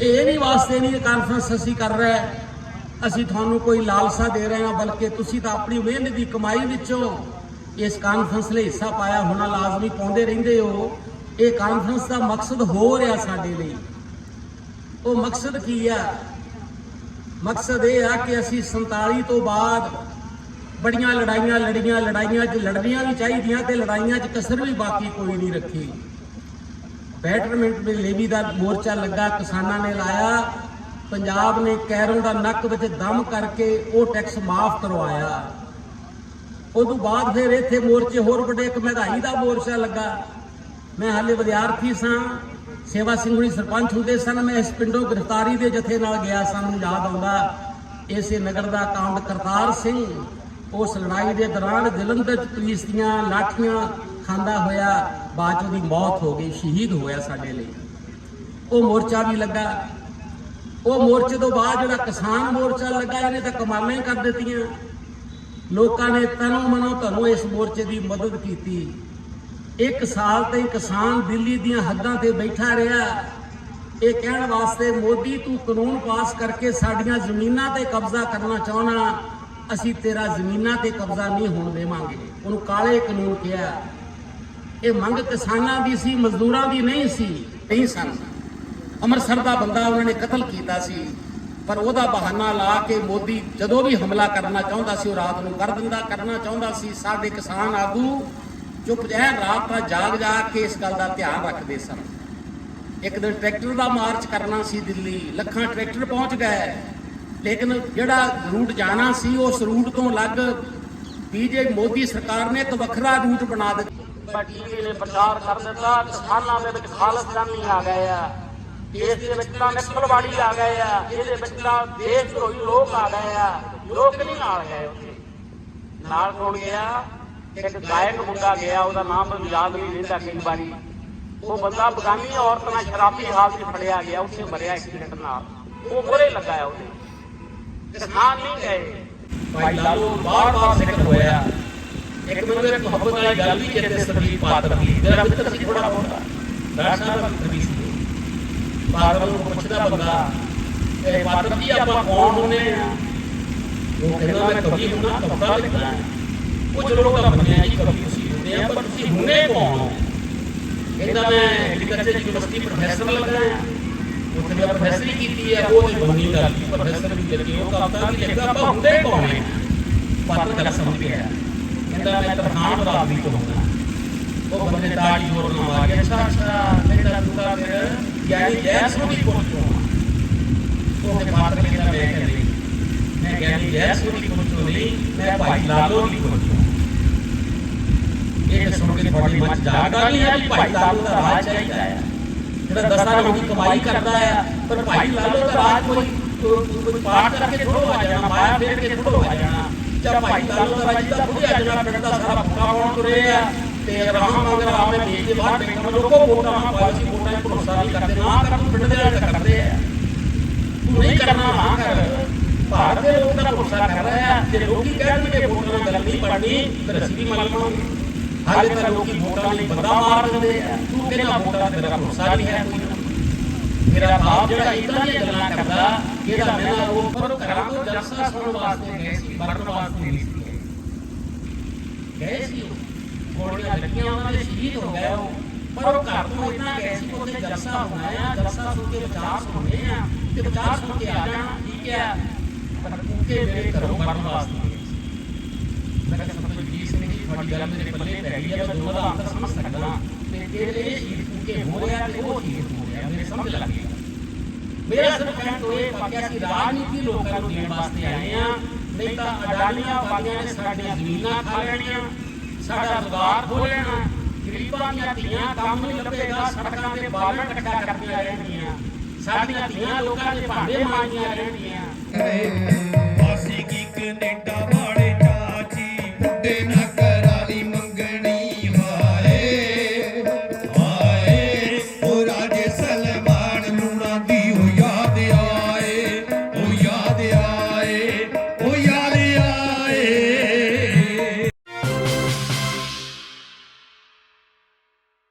ਇਹ ਨਹੀਂ ਵਾਸਤੇ ਨਹੀਂ ਕਾਨਫਰੰਸ ਅਸੀਂ ਕਰ ਰਹੇ ਅਸੀਂ ਤੁਹਾਨੂੰ ਕੋਈ ਲਾਲਸਾ ਦੇ ਰਹੇ ਹਾਂ, ਬਲਕਿ ਤੁਸੀਂ ਤਾਂ ਆਪਣੀ ਮਿਹਨਤ ਦੀ ਕਮਾਈ ਵਿੱਚੋਂ ਇਸ ਕਾਨਫਰੰਸ ਲਈ ਹਿੱਸਾ ਪਾਇਆ ਹੋਣਾ ਲਾਜ਼ਮੀ ਪਾਉਂਦੇ ਰਹਿੰਦੇ ਹੋ। ਇਹ ਕਾਨਫਰੰਸ ਦਾ ਮਕਸਦ ਹੋ ਰਿਹਾ ਸਾਡੇ ਲਈ। ਉਹ ਮਕਸਦ ਕੀ ਆ? ਮਕਸਦ ਇਹ ਆ ਕਿ ਅਸੀਂ 47 ਤੋਂ ਬਾਅਦ ਬੜੀਆਂ ਲੜਾਈਆਂ, ਲੜੀਆਂ, ਲੜਾਈਆਂ 'ਚ ਲੜਨੀਆਂ ਵੀ ਚਾਹੀਦੀਆਂ ਤੇ ਲੜਾਈਆਂ 'ਚ ਕਸਰ ਵੀ ਬਾਕੀ ਕੋਈ ਨਹੀਂ ਰੱਖੀ। ਬੈਟਰਮੈਂਟ ਦੇ ਲੇਵੀ ਦਾ ਮੋਰਚਾ ਲੱਗਾ, ਕਿਸਾਨਾਂ ਨੇ ਲਾਇਆ। ਪੰਜਾਬ ਨੇ ਕੈਰੋਂ ਦਾ ਨੱਕ ਵਿੱਚ ਦਮ ਕਰਕੇ ਉਹ ਟੈਕਸ ਮਾਫ ਕਰਵਾਇਆ। ਉਦੋਂ ਬਾਅਦ ਫਿਰ ਇੱਥੇ ਮੋਰਚੇ ਹੋਰ ਵੱਡੇ, ਇੱਕ ਮਹਿੰਗਾਈ ਦਾ ਮੋਰਚਾ ਲੱਗਾ। ਮੈਂ ਹਾਲੇ ਵਿਦਿਆਰਥੀ ਸਾਂ। ਸੇਵਾ ਸਿੰਘ ਹੁਣੀ ਸਰਪੰਚ ਹੁੰਦੇ ਸਨ। ਮੈਂ ਇਸ ਪਿੰਡੋਂ ਗ੍ਰਿਫਤਾਰੀ ਦੇ ਜਥੇ ਨਾਲ ਗਿਆ। ਸਾਨੂੰ ਯਾਦ ਆਉਂਦਾ, ਇਸੇ ਨਗਰ ਦਾ ਕਾਂਡ ਕਰਤਾਰ ਸਿੰਘ, ਉਸ ਲੜਾਈ ਦੇ ਦੌਰਾਨ ਜਲੰਧਰ ਪੁਲਿਸ ਦੀਆਂ ਲਾਠੀਆਂ ਖਾਂਦਾ ਹੋਇਆ, ਬਾਅਦ ਦੀ ਮੌਤ ਹੋ ਗਈ, ਸ਼ਹੀਦ ਹੋਇਆ ਸਾਡੇ ਲਈ। ਉਹ ਮੋਰਚਾ ਵੀ ਲੱਗਾ। ਉਹ ਮੋਰਚੇ ਤੋਂ ਬਾਅਦ ਜਿਹੜਾ ਕਿਸਾਨ ਮੋਰਚਾ ਲੱਗਾ, ਇਹਨੇ ਤਾਂ ਕਮਾਲਾਂ ਹੀ ਕਰ ਦਿੱਤੀਆਂ। ਲੋਕਾਂ ਨੇ ਤਨੋਂ ਮਨੋਂ ਤੁਹਾਨੂੰ ਇਸ ਮੋਰਚੇ ਦੀ ਮਦਦ ਕੀਤੀ। ਇੱਕ ਸਾਲ ਤਾਈਂ ਕਿਸਾਨ ਦਿੱਲੀ ਦੀਆਂ ਹੱਦਾਂ ਤੇ ਬੈਠਾ ਰਿਹਾ। ਇਹ ਕਹਿਣ ਵਾਸਤੇ ਮੋਦੀ ਤੂੰ ਕਾਨੂੰਨ ਪਾਸ ਕਰਕੇ ਸਾਡੀਆਂ ਜ਼ਮੀਨਾਂ ਤੇ ਕਬਜ਼ਾ ਕਰਨਾ ਚਾਹਣਾ ਅਸੀਂ ਤੇਰਾ ਜ਼ਮੀਨਾਂ ਤੇ ਕਬਜ਼ਾ ਨਹੀਂ ਹੋਣ ਦੇਵਾਂਗੇ। ਉਹਨੂੰ ਕਾਲੇ ਕਾਨੂੰਨ ਕਿਹਾ। ਇਹ ਮੰਗ ਕਿਸਾਨਾਂ ਦੀ ਸੀ, ਮਜ਼ਦੂਰਾਂ ਦੀ ਨਹੀਂ ਸੀ, ਨਹੀਂ ਸਨ। ਅੰਮ੍ਰਿਤਸਰ ਦਾ ਬੰਦਾ ਉਹਨਾਂ ਨੇ ਕਤਲ ਕੀਤਾ ਸੀ। ਪਰ ਉਹਦਾ ਬਹਾਨਾ ਲਾ ਕੇ ਮੋਦੀ ਜਦੋਂ ਵੀ ਹਮਲਾ ਕਰਨਾ ਚਾਹੁੰਦਾ ਸੀ, ਉਹ ਰਾਤ ਨੂੰ ਕਰ ਦਿੰਦਾ, ਕਰਨਾ ਚਾਹੁੰਦਾ ਸੀ। ਸਾਡੇ ਕਿਸਾਨ ਆਗੂ ਚੁੱਪ ਰਹਿ ਰਾਤ ਜਾਗ ਜਾਗ ਕੇ ਇਸ ਗੱਲ ਦਾ ਧਿਆਨ ਰੱਖਦੇ ਸਨ। ਇੱਕ ਦਿਨ ਟਰੈਕਟਰ ਦਾ ਮਾਰਚ ਕਰਨਾ ਸੀ ਦਿੱਲੀ, ਲੱਖਾਂ ਟਰੈਕਟਰ ਪਹੁੰਚ ਗਏ। ਲੇਕਿਨ ਜਿਹੜਾ ਰੂਟ ਜਾਣਾ ਸੀ, ਉਸ ਰੂਟ ਤੋਂ ਅਲੱਗ ਬੀਜੇ ਮੋਦੀ ਸਰਕਾਰ ਨੇ ਇੱਕ ਵੱਖਰਾ ਰੂਟ ਬਣਾ ਦਿੱਤਾ। ਟੀਵੀ ਨੇ ਪ੍ਰਚਾਰ ਕਰ ਦਿੱਤਾ, ਕਿਸਾਨਾਂ ਦੇ ਵਿੱਚ ਖਾਲਸਤਾਨੀ ਆ ਗਏ ਆ। ਇਸ ਦੇ ਵਿੱਚ ਤਾਂ ਨਕਲਵਾੜੀ ਆ ਗਏ ਆ। ਇਹਦੇ ਵਿੱਚ ਤਾਂ ਦੇਸ਼ ਧਰੋਹੀ ਲੋਕ ਆ ਗਏ ਆ। ਲੋਕ ਨਹੀਂ ਨਾਲ ਗਏ ਨਾਲ ਕੌਣ ਗਿਆ? ਇੱਕ ਗਾਇਕ ਮੁੰਡਾ ਗਿਆ, ਉਹਦਾ ਨਾਮ ਮੈਨੂੰ ਯਾਦ ਨਹੀਂ ਰਹਿੰਦਾ ਕਈ ਵਾਰੀ। ਉਹ ਬੰਦਾ ਬਗਾਨੀ ਔਰਤ ਨਾਲ ਸ਼ਰਾਬੀ ਹਾਲਤ 'ਚ ਫੜਿਆ ਗਿਆ, ਉੱਥੇ ਮਰਿਆ ਐਕਸੀਡੈਂਟ ਨਾਲ। ਉਹ ਮੋਰੇ ਲੱਗਾ ਹੈ ਉਹਦੇ। ਕਿਸਾਨ ਨਹੀਂ ਗਏ। ਭਾਈ ਲਾਲੂ, ਬਾਰ-ਬਾਰ ਜ਼ਿਕਰ ਹੋਇਆ ਇੱਕ ਮੈਨੂੰ ਇੱਕ ਮੁਹੱਬਤ ਵਾਲੀ ਗੱਲ ਵੀ ਕਿਤੇ ਸਰਦੀਪ ਪਾਤਰ ਦੀ। ਮੇਰਾ ਮਿੱਤਰ ਸੀ ਥੋੜਾ ਬਹੁਤਾ ਮੈਂ ਸਾਹਿਬ ਦੀ ਸੀ। ਪਾਤਰ ਨੂੰ ਪੁੱਛਦਾ ਬੰਦਾ ਇਹ ਪਾਤਰ ਜੀ, ਆਪਾਂ ਕੌਣ ਹੁੰਦੇ ਆ? ਉਹ ਕਹਿੰਦਾ, ਮੈਂ ਕਵੀ ਹੁੰਦਾ ਕਵਿਤਾ ਲਿਖਦਾ ਉਹ ਚਲੋ ਤਾਂ ਮੰਨਿਆ ਜੀ ਕਵੀ ਤੁਸੀਂ ਹੁੰਦੇ ਆ, ਪਰ ਤੁਸੀਂ ਹੁੰਦੇ ਕੌਣ ਹੋ? ਕਹਿੰਦਾ ਮੈਂ ਐਗਰੀਕਲਚਰ ਯੂਨੀਵਰਸਿਟੀ ਪ੍ਰੋਫੈਸਰ ਲੱਗਾ ਆ ਉੱਥੇ ਮੈਂ ਪ੍ਰੋਫੈਸਰੀ ਕੀਤੀ ਹੈ, ਉਹ ਤੇ ਬੰਨੀ ਗੱਲ ਕੀ ਪ੍ਰੋਫੈਸਰ ਵੀ ਲੱਗੇ, ਉਹ ਕਵਿਤਾ ਵੀ ਲਿਖਦਾ ਆਪਾਂ ਹੁੰਦੇ ਕੌਣ ਹੈ। ਪਾਤਰ ਗੱਲ ਸਮਝ ਗਿਆ ਕਹਿੰਦਾ ਮੈਂ ਤਰਖਾਨ ਬਰਾਦਰੀ ਤੋਂ ਹੁੰਦਾ ਉਹ ਬੰਦੇ ਤਾੜੀ ਜੋਰ ਨਾਲ ਮਾਰ ਗਿਆ ਅੱਛਾ ਅੱਛਾ, ਕਹਿੰਦਾ ਤੂੰ ਤਾਂ ਫਿਰ ਯਾਨੀ ਜੈਸ ਨੂੰ ਵੀ ਪਹੁੰਚੋ ਉਹ ਤੇ ਪਾਤਰ ਕਹਿੰਦਾ ਮੈਂ ਕਹਿੰਦਾ ਮੈਂ ਗਿਆਨੀ ਜੈਸ ਨੂੰ ਵੀ ਪਹੁੰਚੋ ਨਹੀਂ, ਮੈਂ ਭਾਈ ਲਾਲੋ ਵੀ ਪਹੁੰਚੋ ਇਹ ਸੁਣ ਕੇ ਤੁਹਾਡੀ ਮਨ ਜਾਗਦਾ ਨਹੀਂ ਹੈ ਵੀ ਭਾਈ ਲਾਲੋ ਦਾ ਰਾਜ ਚਾਹੀਦਾ ਹੈ? ਜਿਹੜਾ ਦਸਾਂ ਰੋਟੀ ਕਮਾਈ ਕਰਦਾ ਹੈ ਪਰ ਭਾਈ ਲਾਲੋ ਦਾ ਰਾਜ ਕੋਈ ਕੋਈ ਪਾਠ ਕਰਕੇ ਥੋੜੋ ਆ ਜਾਣਾ ਮਾਇਆ ਫੇਰ ਕੇ ਥੋੜੋ ਆ ਜਾਣਾ। ਜਾਂ ਭਾਈ ਲਾਲੋ ਦਾ ਰਾਜ ਦਾ ਥੋੜੇ ਆ ਜਾਣਾ ਪਿੰਡ ਦਾ ਸਾਰਾ ਭੁੱਖਾ ਪਾਉਣ ਤੁਰੇ ਆ ਤੇ ਰਾਮ ਮੰਗਰ ਆਵੇ ਮੇਜ ਦੇ ਬਾਹਰ ਬੈਠੇ ਲੋਕੋ ਵੋਟਾਂ ਨਾਲ ਪਾਲਿਸੀ ਵੋਟਾਂ 'ਤੇ ਭਰੋਸਾ ਨਹੀਂ ਕਰਦੇ ਨਾ ਕਰਨ ਪਿੰਡ ਦੇ ਤਾਂ ਕਰਦੇ ਆ। ਤੂੰ ਨਹੀਂ ਕਰਨਾ ਨਾ ਕਰ। ਭਾਰਤ ਦੇ ਲੋਕ ਦਾ ਭਰੋਸਾ ਕਰ ਰਹੇ ਆ ਜੇ ਲੋਕੀ ਕਹਿਣਗੇ ਵੋਟਾਂ ਨਾਲ ਗੱਲ ਨਹੀਂ ਪੜਨੀ ਫਿਰ ਅਸੀਂ ਵੀ ਮੰਨ ਲਵਾਂਗੇ। ਹਾਲੇ ਤਾਂ ਲੋਕੀ ਵੋਟਾਂ ਲਈ ਬੰਦਾ ਮਾਰ ਦਿੰਦੇ ਆ। ਤੂੰ ਕਹਿੰਦਾ ਵੋਟਾਂ ਤੇ ਤੇਰਾ ਭਰੋਸਾ ਨਹੀਂ ਹੈ ਕੋਈ। ਮੇਰਾ ਬਾਪ ਜਿਹੜਾ ਇਦਾਂ ਦੀਆਂ ਗੱਲਾਂ ਕਰਦਾ, ਇਹਦਾ ਮੇਰਾ ਉਹ ਪਰ ਘਰਾਂ ਤੋਂ ਜਲਸਾ ਸੁਣਨ ਵਾਸਤੇ ਗਏ ਸੀ ਮਰਨ ਵਾਸਤੇ ਨਹੀਂ ਸੀ ਗਏ। ਗਏ ਸੀ ਉਹ। ਗੋਲੀਆਂ ਲੱਗੀਆਂ, ਉਹਨਾਂ ਦੇ ਸ਼ਹੀਦ ਹੋ ਗਏ ਉਹ। ਪਰ ਉਹ ਘਰ ਤੋਂ ਇਦਾਂ ਗਏ ਸੀ ਕਿ ਉੱਥੇ ਜਲਸਾ ਹੋਣਾ ਆ ਜਲਸਾ ਸੁਣ ਕੇ ਵਿਚਾਰ ਸੁਣਨੇ ਆ। ਤੇ ਵਿਚਾਰ ਸੁਣ ਕੇ ਆ ਜਾਣਾ, ਠੀਕ ਹੈ। ਪਰ ਕੁੱਕੇ ਮੇਰੇ ਘਰੋਂ ਮਰਨ ਵਾਸਤੇ ਗਏ ਸੀ। ਮੈਂ ਕਿਹਾ ਸਭ ਜੀ ਪੱਲੇ ਪੈ ਗਈ ਹੈ ਮੈਂ ਦੋਨਾਂ ਦਾ ਅੰਤਰ ਸਮਝ ਸਕਦਾ ਤੇ ਜਿਹੜੇ ਇਹ ਸ਼ਹੀਦ ਕੁੱਕੇ ਹੋ ਰਿਹਾ ਤੇ ਉਹ ਸ਼ਹੀਦ ਹੋ ਰਿਹਾ ਮੇਰੇ ਸਮਝ ਲੱਗ ਗਈ। ਮੇਰਾ ਸਿਰਫ ਕਹਿਣ ਤੋਂ ਇਹ ਵਾਕਿਆ ਕਿ ਰਾਜਨੀਤੀ ਲੋਕਾਂ ਨੂੰ ਦੇਣ ਵਾਸਤੇ ਆਏ ਆ। ਨਹੀਂ ਤਾਂ ਅਡਾਨੀਆਂ ਵਾਲੀਆਂ ਨੇ ਸਾਡੀਆਂ ਜ਼ਮੀਨਾਂ ਖਾ ਲੈਣੀਆਂ, ਸਾਡਾ ਰੁਜ਼ਗਾਰ ਖੋ ਲੈਣਾ ਗਰੀਬਾਂ ਦੀਆਂ ਧੀਆਂ ਕੰਮ ਨਹੀਂ ਲੱਭੇਗਾ, ਸੜਕਾਂ ਤੇ ਬਾਲਣ ਇਕੱਠਾ ਕਰਦੀਆਂ ਰਹਿਣਗੀਆਂ, ਸਾਡੀਆਂ ਧੀਆਂ ਲੋਕਾਂ ਦੇ ਭਾਂਡੇ ਮਾਂਜਦੀਆਂ ਰਹਿਣਗੀਆਂ। ਵਾਸੀ ਕੀ ਕੈਨੇਡਾ ਵਾਲੇ ਚਾਚੀ ਬੁੱਢੇ ਨਾ